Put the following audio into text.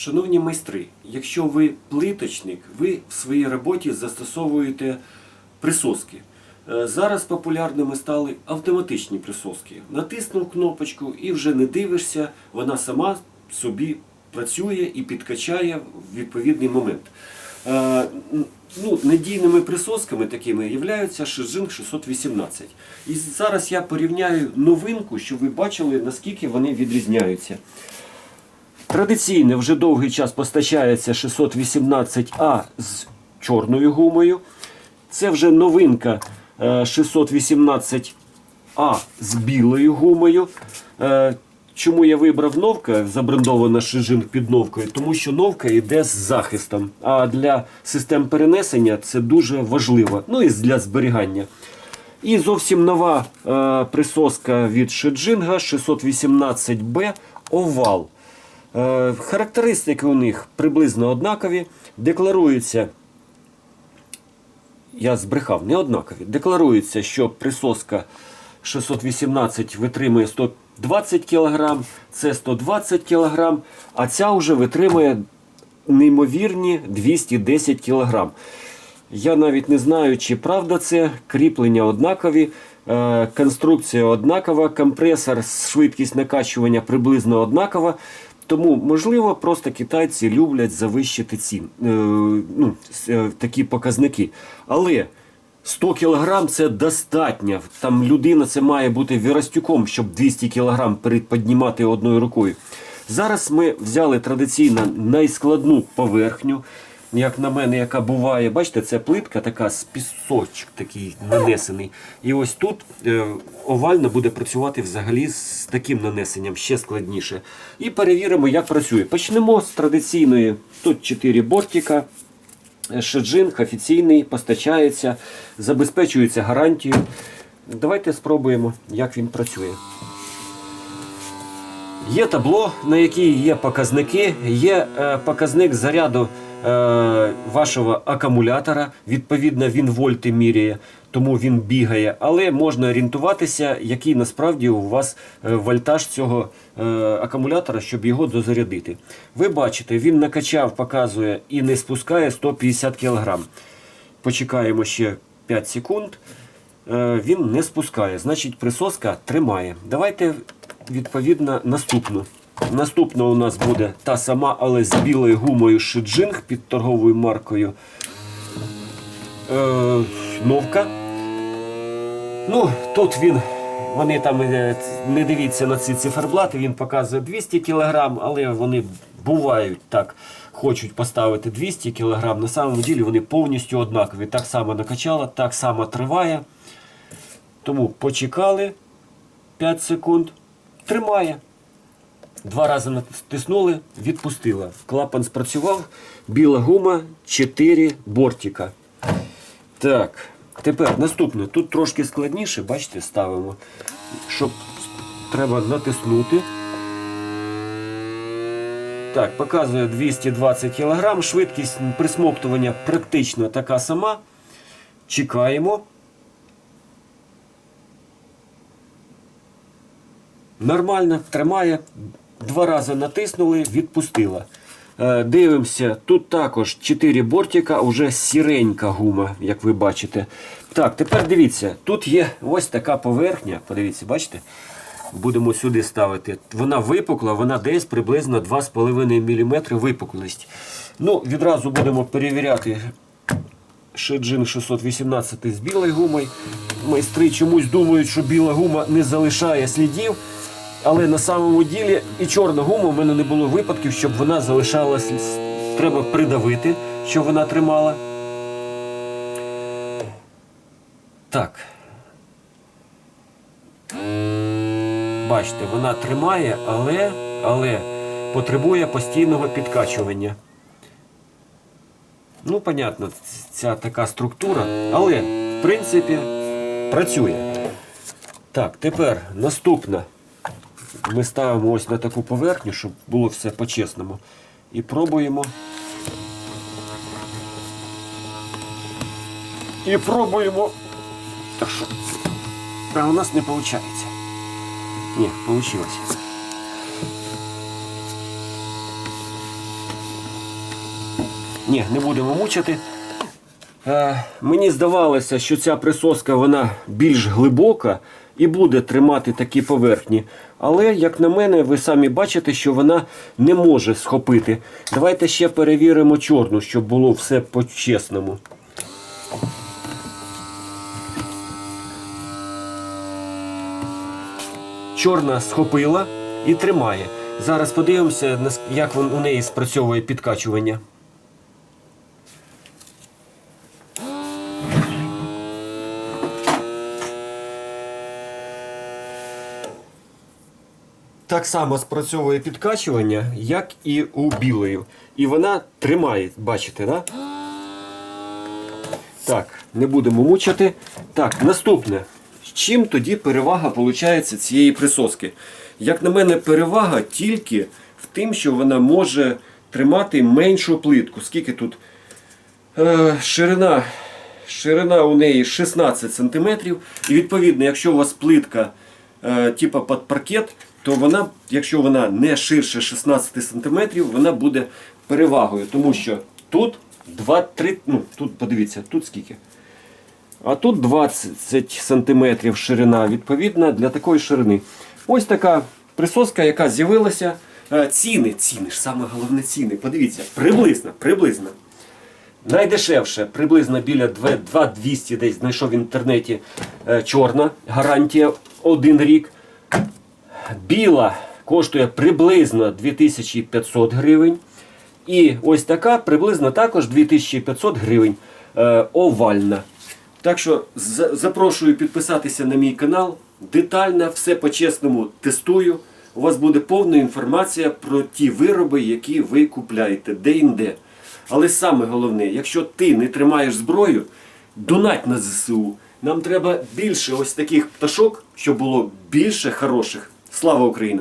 Шановні майстри, якщо ви плиточник, ви в своїй роботі застосовуєте присоски. Е, Зараз популярними стали автоматичні присоски. Натиснув кнопочку і вже не дивишся, вона сама собі працює і підкачає в відповідний момент. Е, Ну, надійними присосками такими являються Shijing 618. І зараз я порівняю новинку, щоб ви бачили, наскільки вони відрізняються. Традиційно вже довгий час постачається 618А з чорною гумою. Це вже новинка е, 618А з білою гумою. Е, Чому я вибрав новка, забрендована шижинг під новкою? Тому що новка йде з захистом. А для систем перенесення це дуже важливо. Ну і для зберігання. І зовсім нова е, присоска від Шеджинга 618B Овал. Е, характеристики у них приблизно однакові. Декларується, я збрехав, не однакові. Декларується, що присоска 618 витримує 120 кг, це 120 кг, а ця вже витримує неймовірні 210 кг. Я навіть не знаю, чи правда це. Кріплення однакові, е, конструкція однакова, компресор, швидкість накачування приблизно однакова. Тому, можливо, просто китайці люблять завищити ці е, ну, е, такі показники. Але 100 кг це достатньо. Там людина це має бути віростюком, щоб 200 кг піднімати одною рукою. Зараз ми взяли традиційно найскладну поверхню, як на мене, яка буває. Бачите, це плитка така з пісочок такий нанесений. І ось тут е, овально буде працювати взагалі з таким нанесенням, ще складніше. І перевіримо, як працює. Почнемо з традиційної. Тут 4 бортика. Шеджинг офіційний, постачається, забезпечується гарантією. Давайте спробуємо, як він працює. Є табло, на якій є показники, є е, показник заряду е, вашого акумулятора. Відповідно, він вольти міряє, тому він бігає. Але можна орієнтуватися, який насправді у вас е, вольтаж цього е, акумулятора, щоб його дозарядити. Ви бачите, він накачав, показує і не спускає 150 кг. Почекаємо ще 5 секунд. Е, Він не спускає, значить присоска тримає. Давайте відповідно наступну. Наступна у нас буде та сама, але з білою гумою Шиджинг під торговою маркою е, Новка. Ну, тут він, вони там е, не дивіться на ці циферблати, він показує 200 кг, але вони бувають так, хочуть поставити 200 кг. На самом ділі вони повністю однакові. Так само накачала, так само триває. Тому почекали 5 секунд. Тримає. Два рази натиснули, відпустила. Клапан спрацював, біла гума, 4 бортика. Так, тепер наступне. Тут трошки складніше, бачите, ставимо. Щоб треба натиснути. Так, показує 220 кг. Швидкість присмоктування практично така сама. Чекаємо. Нормально, тримає. Два рази натиснули, відпустила. Е, Дивимося, тут також 4 бортика, вже сіренька гума, як ви бачите. Так, тепер дивіться, тут є ось така поверхня. Подивіться, бачите? Будемо сюди ставити. Вона випукла, вона десь приблизно 2,5 мм випуклість. Ну, відразу будемо перевіряти Шеджин 618 з білою гумою. Майстри чомусь думають, що біла гума не залишає слідів. Але на самому ділі і чорна гума в мене не було випадків, щоб вона залишалась. Треба придавити, щоб вона тримала. Так. Бачите, вона тримає, але, але потребує постійного підкачування. Ну, понятно, ця така структура, але, в принципі, працює. Так, тепер наступна. Ми ставимо ось на таку поверхню, щоб було все по-чесному. І пробуємо. І пробуємо. Так що. А у нас не виходить. Ні, вийшло. Ні, не будемо мучити. Е, мені здавалося, що ця присоска вона більш глибока і буде тримати такі поверхні. Але, як на мене, ви самі бачите, що вона не може схопити. Давайте ще перевіримо чорну, щоб було все по-чесному. Чорна схопила і тримає. Зараз подивимося, як у неї спрацьовує підкачування. Так само спрацьовує підкачування, як і у білої. І вона тримає, бачите, да? Так, не будемо мучити. Так, наступне. Чим тоді перевага виходить цієї присоски? Як на мене, перевага тільки в тим, що вона може тримати меншу плитку. Скільки тут? Е, ширина, ширина у неї 16 см. І відповідно, якщо у вас плитка е, типа під паркет, то вона, якщо вона не ширше 16 см, вона буде перевагою. Тому що тут 2-3, ну тут подивіться, тут скільки. А тут 20 см ширина, відповідна для такої ширини. Ось така присоска, яка з'явилася. Е, Ціни, ціни ж саме головне ціни. Подивіться, приблизно, приблизно. Найдешевше, приблизно біля 2 2200 десь знайшов в інтернеті е, чорна, гарантія один рік. Біла коштує приблизно 2500 гривень. І ось така приблизно також 2500 гривень е, овальна. Так що за- запрошую підписатися на мій канал. Детально, все по-чесному тестую. У вас буде повна інформація про ті вироби, які ви купляєте, де-інде. Але саме головне, якщо ти не тримаєш зброю, донать на ЗСУ. Нам треба більше ось таких пташок, щоб було більше хороших. Слава Україні!